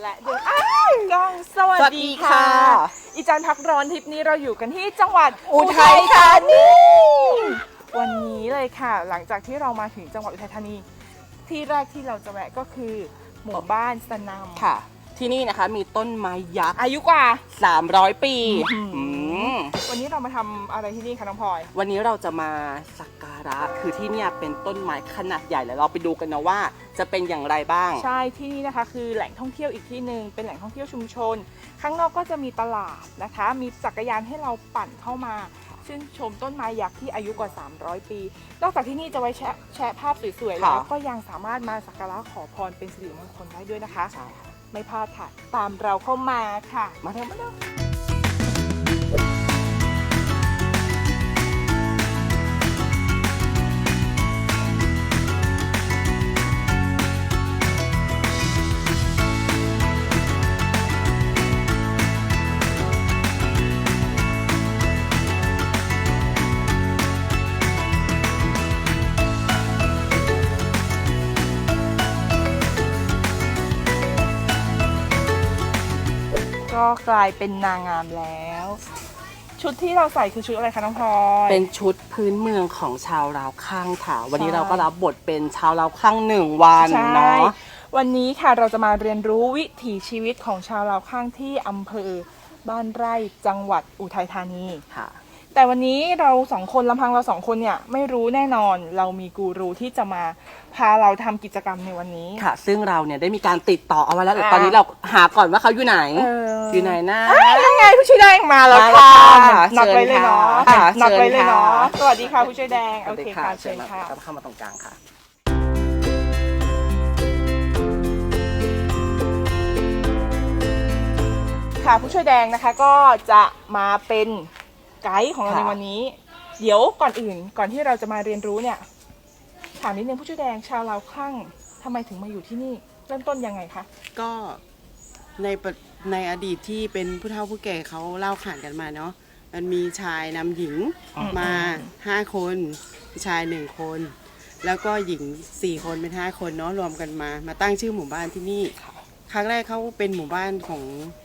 และดืกล้องสวัสดีค่ะ สวัสดีค่ะ อีจันพักร้อนทริปนี้เราอยู่กันที่จังหวัดอุทัยธานีวันนี้เลยค่ะ หลังจากที่เรามาถึงจังหวัดอุทัยธานี ที่แรกที่เราจะแวะก็คือหมู่บ้านสนามค่ะ ที่นี่นะคะมีต้นไม้ยักษ์อายุกว่า 300 ปีอืม ม วันนี้เรามาทำอะไรที่นี่คะน้องพลอย วันนี้เราจะมาสักการะคือที่เนี่ยเป็นต้นไม้ขนาดใหญ่แล้วเราไปดูกันนะว่า จะเป็นอย่างไรบ้าง ใช่ที่นี่นะคะคือแหล่งท่องเที่ยวอีกที่หนึ่งเป็นแหล่งท่องเที่ยวชุมชน ข้างนอกก็จะมีตลาดนะคะ มีจักรยานให้เราปั่นเข้ามาชื่นชมต้นไม้ยักษ์ที่อายุกว่า 300 ปี นอกจากที่นี่จะไว้แชะแชะภาพสวยๆแล้วค่ะ ก็ยังสามารถมาสักการะขอพรเป็นสิริมงคลได้ด้วยนะคะ ใช่ค่ะไม่พลาดค่ะ ตามเราเข้ามาค่ะ มาเถอะมาเถอะ ก็กลายเป็นนางงามแล้ว ชุดที่เราใส่คือชุดอะไรคะน้องพลอยเป็นชุดพื้นเมืองของชาวลาวข้างค่ะ วันนี้ใช่เราก็รับบทเป็นชาวลาวข้างหนึ่งวันใช่เนาะวันนี้ค่ะเราจะมาเรียนรู้วิถีชีวิตของชาวลาวข้างที่อำเภอบ้านไร่จังหวัดอุทัยธานีค่ะ แต่วันนี้เราสองคนลำพังเราสองคนเนี่ยไม่รู้แน่นอนเรามีกูรูที่จะมาพาเราทำกิจกรรมในวันนี้ ค่ะ ซึ่งเราเนี่ยได้มีการติดต่อเอาไว้แล้วแต่อ่า ตอนนี้เราหาก่อนว่าเขาอยู่ไหน เอออยู่ไหนนะ เอ้ยยังไงผู้ช่วยแดงมาแล้วมาค่ะแล้วค่ะนัดไว้เลยเนาะเชิญค่ะนัดไว้เลยเนาะเชิญค่ะ สวัสดีค่ะผู้ช่วยแดงสโอวัสเคดีค่ะเชิญมาค่ะ เข้ามาตรงกลางค่ะ ค่ะผู้ช่วยแดงนะคะก็จะมาเป็น ไกด์ของเราค่ะในวันนี้ เดี๋ยวก่อนอื่น ก่อนที่เราจะมาเรียนรู้เนี่ย ถามนิดนึงผู้ช่วยแดงชาวลาวคลั่งทำไมถึงมาอยู่ที่นี่ เริ่มต้นยังไงคะก็ในปะในอดีตที่เป็นผู้เฒ่าผู้แก่เขาเล่าขานกันมาเนาะมันมีชายนำหญิงอืมมาห้าคนผู้ชายหนึ่งคน แล้วก็หญิงสี่คนเป็นห้าคนเนาะรวมกันมา มาตั้งชื่อหมู่บ้านที่นี่ ครั้งแรกเขาเป็นหมู่บ้านของ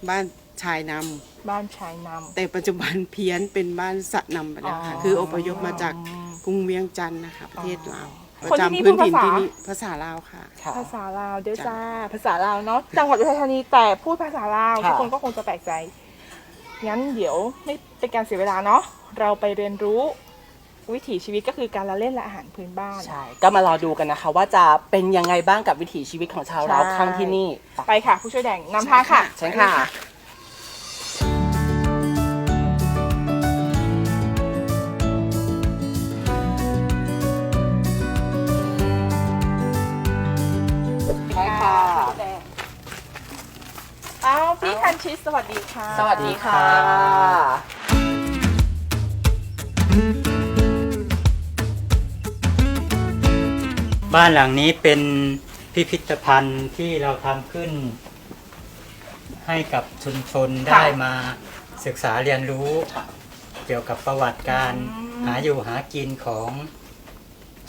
บ้าน ชายนำบ้านชายนแต่ปัจจุบันเพี้ยนเป็นบ้านสะนำไปแล้วค่ะอ๋อ คืออพยพมาจากกรุงเวียงจันทร์นะคะประเทศลาวอ๋อประคนที่นี่จำพื้นถิ่นพูดภาษาที่นี่ภาษาลาวค่ะ ค่ะำภาษาลาวเดี๋ยวจ้ะจ้า ภาษาลาวเนาะจังหวัดอุทัยธานีแต่พูดภาษาลาวค่ะ ทุกคนก็คงจะแปลกใจ งั้นเดี๋ยวไม่เป็นการเสียเวลาเนาะเราไปเรียนรู้วิถีชีวิตก็คือการละเล่นและอาหารพื้นบ้าน ใช่ ก็มารอดูกันนะคะ ว่าจะเป็นยังไงบ้างกับวิถีชีวิตของชาวลาวใช่ข้างที่นี่ไปค่ะ ผู้ช่วยแดงนำทางค่ะใช่ค่ะ ชิสสวัสดีค่ะ สวัสดีค่ะ บ้านหลังนี้เป็นพิพิธภัณฑ์ที่เราทำขึ้น ให้กับชุมชนได้มาศึกษาเรียนรู้ เกี่ยวกับประวัติการหาอยู่หากินของ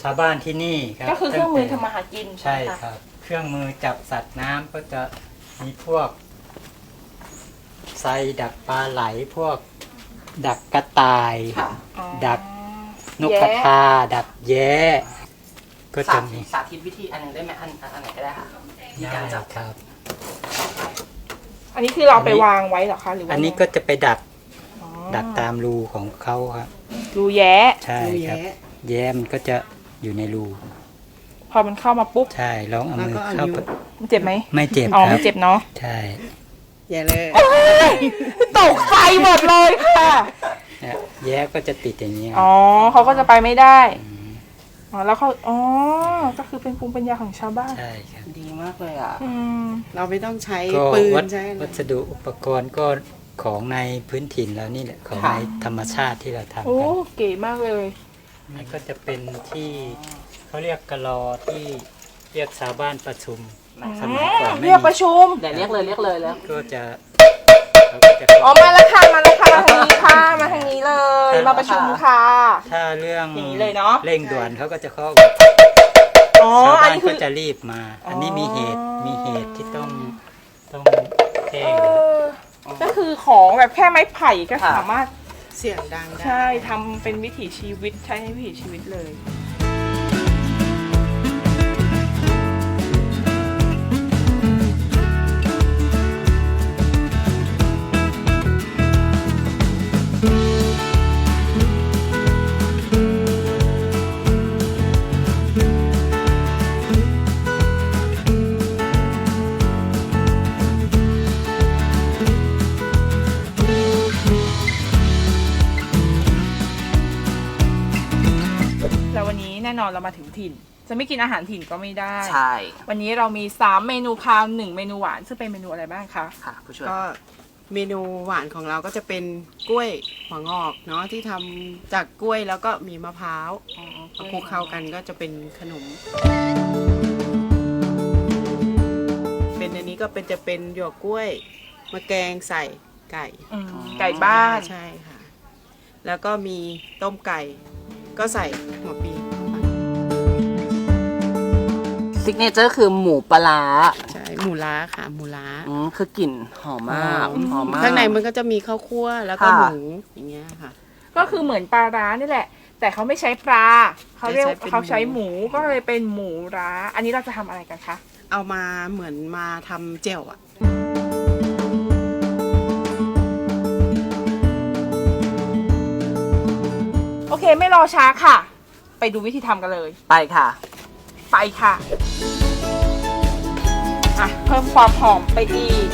ชาวบ้านที่นี่ครับก็คือเครื่องมือตั้ทำมาหากินใช่ไหมะครับ เครื่องมือจับสัตว์น้ำก็จะมีพวก ไซดักปลาไหลพวก ดักกระต่าย ค่ะอ๋อดักนกกระทาดักแย้ ก็สาจะธิมีตสาธิตวิธีอันหนึงได้ไหมอันอันไหนก็ได้ค่ะที่การจับครับ อันนี้คือเราไปวางไว้เหรอคะหรือว่าอันนี้ก็จะไปดักอ๋อดักตามรูของเขาครับ รูแย้ใช่รูครับแย้แย้มันก็จะอยู่ในรู พอมันเข้ามาปุ๊บ ใช่ลองเอามือแล้วก็เอาเข้านิ้วไปมันเจ็บไหมไม่เจ็บอ๋อครัไม่บ เจ็บเนาะใช่ อย่าเลยตกใจหมดเลยค่ะ เนี่ยแย้ก็จะติดอย่างนี้ยอ๋อเขาก็จะไปไม่ได้อ๋อ แล้วเขาอ๋อ ก็คือเป็นภูมิปัญญาของชาวบ้าน ใช่ครับ ดีมากเลยอะ อืม เราไม่ต้องใช้ก็ปืวันสใช่ไหมวัสดุอุปกรณ์ก็ของในพื้นถิ่นแล้วนี่แหละของค่ะ ในธรรมชาติที่เราทำโอ้ กันเก๋มากเลย นี่ก็จะเป็นที่เขาเรียกกะลอที่เรียกชาวบ้านประชุม สมัยก่อนไม่เรียกปมีระชุม เดี๋ยวเรียกเลยเรียกเลยแล้วก็จะเขาก็จะอ๋อมาแล้วค่ะมาแล้วค่ะมาทางนี้ค่ะมาทางนี้เลย มาประชุมค่ะ ถ้าเรื่องอย่างนี้เลยเนอะเร่งด่วนเขาก็จะเข้าอ๋อชาวอันบ้านนี้คืก็อ จะรีบมา อันนี้มีเหตุอ๋อมีเหตุที่ต้องต้องแจ้เองออ๋อก็คือของแบบแค่ไม้ไผ่ก็ค่ะสามารถเสียงดังได้ใช่ทำเป็นวิถีชีวิตใช้ในวิถีชีวิตเลย นนี้แน่นอนเรามาถึงถิ่น จะไม่กินอาหารถิ่นก็ไม่ได้ ใช่วันนี้เรามี 3 เมนูคาวหนึ่งเมนูหวาน ซึ่งเป็นเมนูอะไรบ้างคะ ค่ะผู้ช่วยก็เมนูหวานของเราก็จะเป็นกล้วยหัวงอกเนาะที่ทำจากกล้วยแล้วก็มีมะพร้าวเอาคลุกเข้ากันก็จะเป็นขนม เป็นอันนี้ก็เป็นจะเป็นหยวกกล้วยมะแกงใส่ไก่อืมไก่บ้าน ใช่ค่ะ แล้วก็มีต้มไก่ ก็ใส่หัวปี ซิกเนเจอร์คือหมูปลาร้าใช่ หมูล้าค่ะ หมูล้าอืมคือกลิ่นหอมมากหอมมาก ข้างในมันก็จะมีข้าวคั่วแล้วก็ค่ะ หมูอย่างเงี้ยค่ะ ก็คือเหมือนปลาร้านี่แหละ แต่เขาไม่ใช้ปลาเขาเรียกใช้เป็น เขาใช้หหมูมูก็เลยเป็นหมูร้า อันนี้เราจะทำอะไรกันคะ เอามาเหมือนมาทำเจลอะโอเคไม่รอช้าค่ะ ไปดูวิธีทำกันเลย ไปค่ะ ไปค่ะอะเพิ่มความหอมไปอีก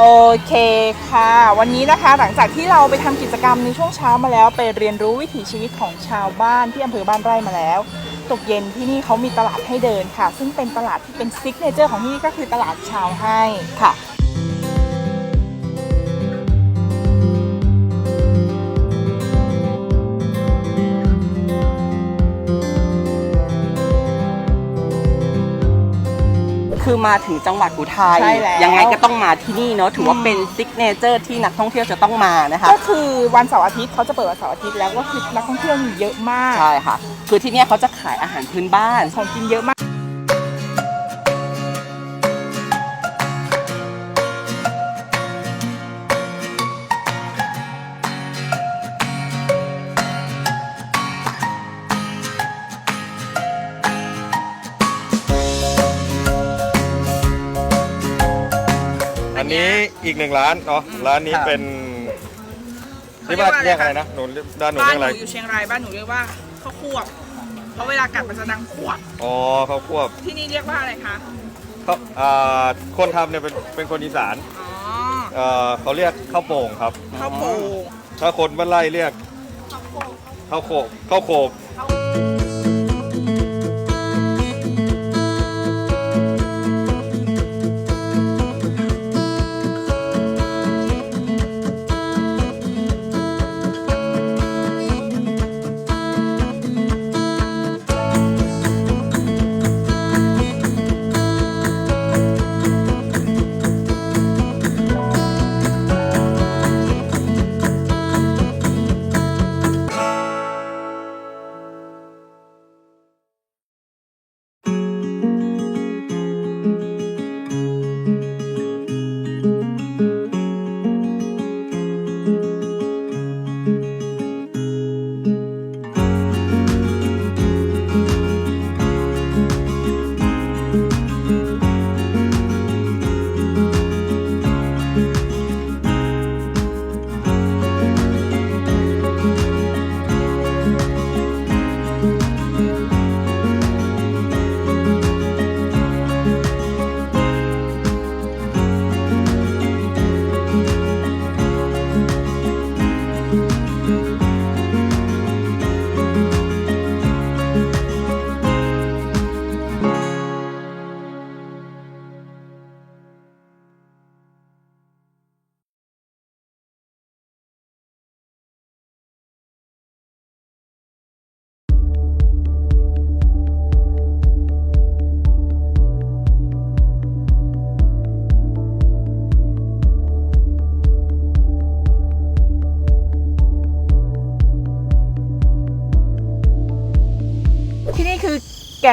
โอเคค่ะ วันนี้นะคะหลังจากที่เราไปทำกิจกรรมในช่วงเช้ามาแล้ว ไปเรียนรู้วิถีชีวิตของชาวบ้านที่อำเภอบ้านไร่มาแล้ว ตกเย็นที่นี่เขามีตลาดให้เดินค่ะ ซึ่งเป็นตลาดที่เป็นซิกเนเจอร์ของที่นี่ก็คือตลาดชาวให้ค่ะ มาถึงจังหวัดอุทัยใช่แล้ว ยังไงก็ต้องมาที่นี่เนาะถือว่าอืมเป็นซิกเนเจอร์ที่นักท่องเที่ยวจะต้องมานะคะ ก็คือวันเสาร์อาทิตย์เขาจะเปิดวันเสาร์อาทิตย์แล้วก็คือนักท่องเที่ยวมีเยอะมากใช่ค่ะ คือที่เนี่ยเขาจะขายอาหารพื้นบ้าน ของกินเยอะมาก อีกหนึ่งร้านเนาะร้านนี้ครับ เป็นที่บ้านเรียกอะไรนะหนูด้านหนูบ้านเรียกหอะไรนูอยู่เชียงรายบ้านหนูเรียกว่าข้าวควบเพราะเวลากัดมันจะดังขวบอ๋อข้าวควบที่นี่เรียกว่าอะไรคะเขาอ่าคนทำเนี่ยเป็นเป็นคนอีสานอ๋อเอ่อเขาเรียกข้าวโป่งครับ ข้าวโป่งถ้าคนบ้านไร่เรียกข้าวโขกข้าวโขกก่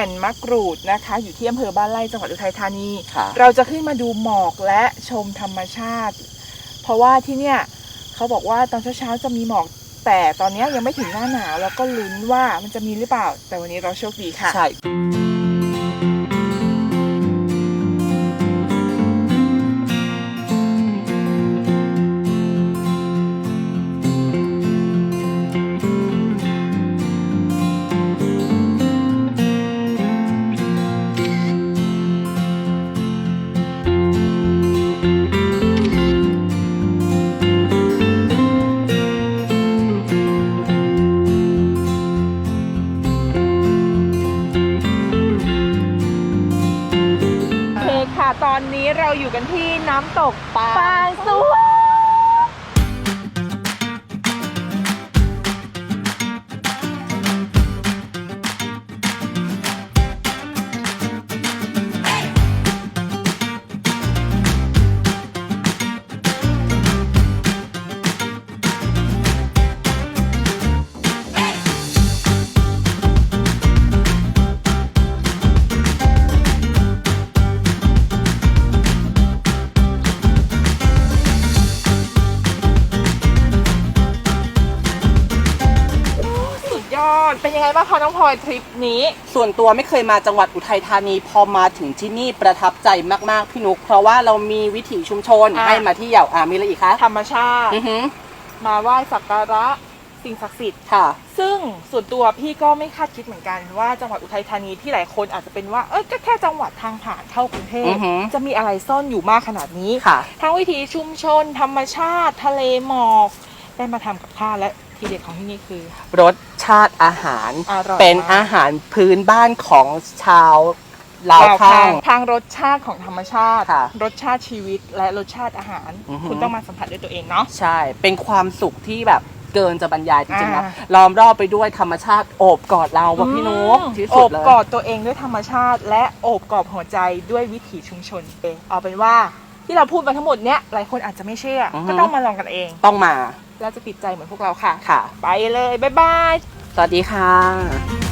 นมะกรูดนะคะ อยู่ที่อำเภอบ้านไร่จังหวัดอุทัยธานี ค่ะเราจะขึ้นมาดูหมอกและชมธรรมชาติ เพราะว่าที่เนี่ยเขาบอกว่าตอนเช้าๆจะมีหมอก แต่ตอนเนี้ยยังไม่ถึงหน้าหนาว แล้วก็ลุ้นว่ามันจะมีหรือเปล่า แต่วันนี้เราโชคดีค่ะ ใช่ ที่ ไงบ้างคะน้องพลอยทริปนี้ ส่วนตัวไม่เคยมาจังหวัดอุทัยธานีพอมาถึงที่นี่ประทับใจมากๆพี่นุกเพราะว่าเรามีวิถีชุมชนอะ ให้มาที่เยาวอ่ามีอะไรอีกคะธรรมชาติ อือหือมาไหว้สักการะสิ่งศักดิ์สิทธิ์ ค่ะ ซึ่งส่วนตัวพี่ก็ไม่คาดคิดเหมือนกันว่าจังหวัดอุทัยธานีที่หลายคนอาจจะเป็นว่าเอ้ยก็แค่จังหวัดทางผ่านเข้ากรุงเทพอือหือ จะมีอะไรซ่อนอยู่มากขนาดนี้ ค่ะ ทั้งวิถีชุมชน ธรรมชาติ ทะเลหมอก ได้มาทำกับข้าวและทีเด็ดของที่นี่คือรส ชาติอาหาร อร่อยเป็นมากอาหารพื้นบ้านของชาวลาวข้าง ทางรสชาติของธรรมชาติ ค่ะรสชาติชีวิตและรสชาติอาหาร อือหือ คุณต้องมาสัมผัสด้วยตัวเองเนาะ ใช่ เป็นความสุขที่แบบเกินจะบรรยายจริงๆนะ อ่า ล้อมรอบไปด้วยธรรมชาติโอบกอดเราแบบพี่นุกอืมที่โอสุดบเลย กอดตัวเองด้วยธรรมชาติ และโอบกอดหัวใจด้วยวิถีชุมชนเองเอาเป็นว่าที่เราพูดมาทั้งหมดเนี้ยหลายคนอาจจะไม่เชื่อออฮึ ก็ต้องมาลองกันเอง ต้องมาแล้วจะติดใจเหมือนพวกเราค่ะ ค่ะ ไปเลย บ๊ายบาย สวัสดีค่ะ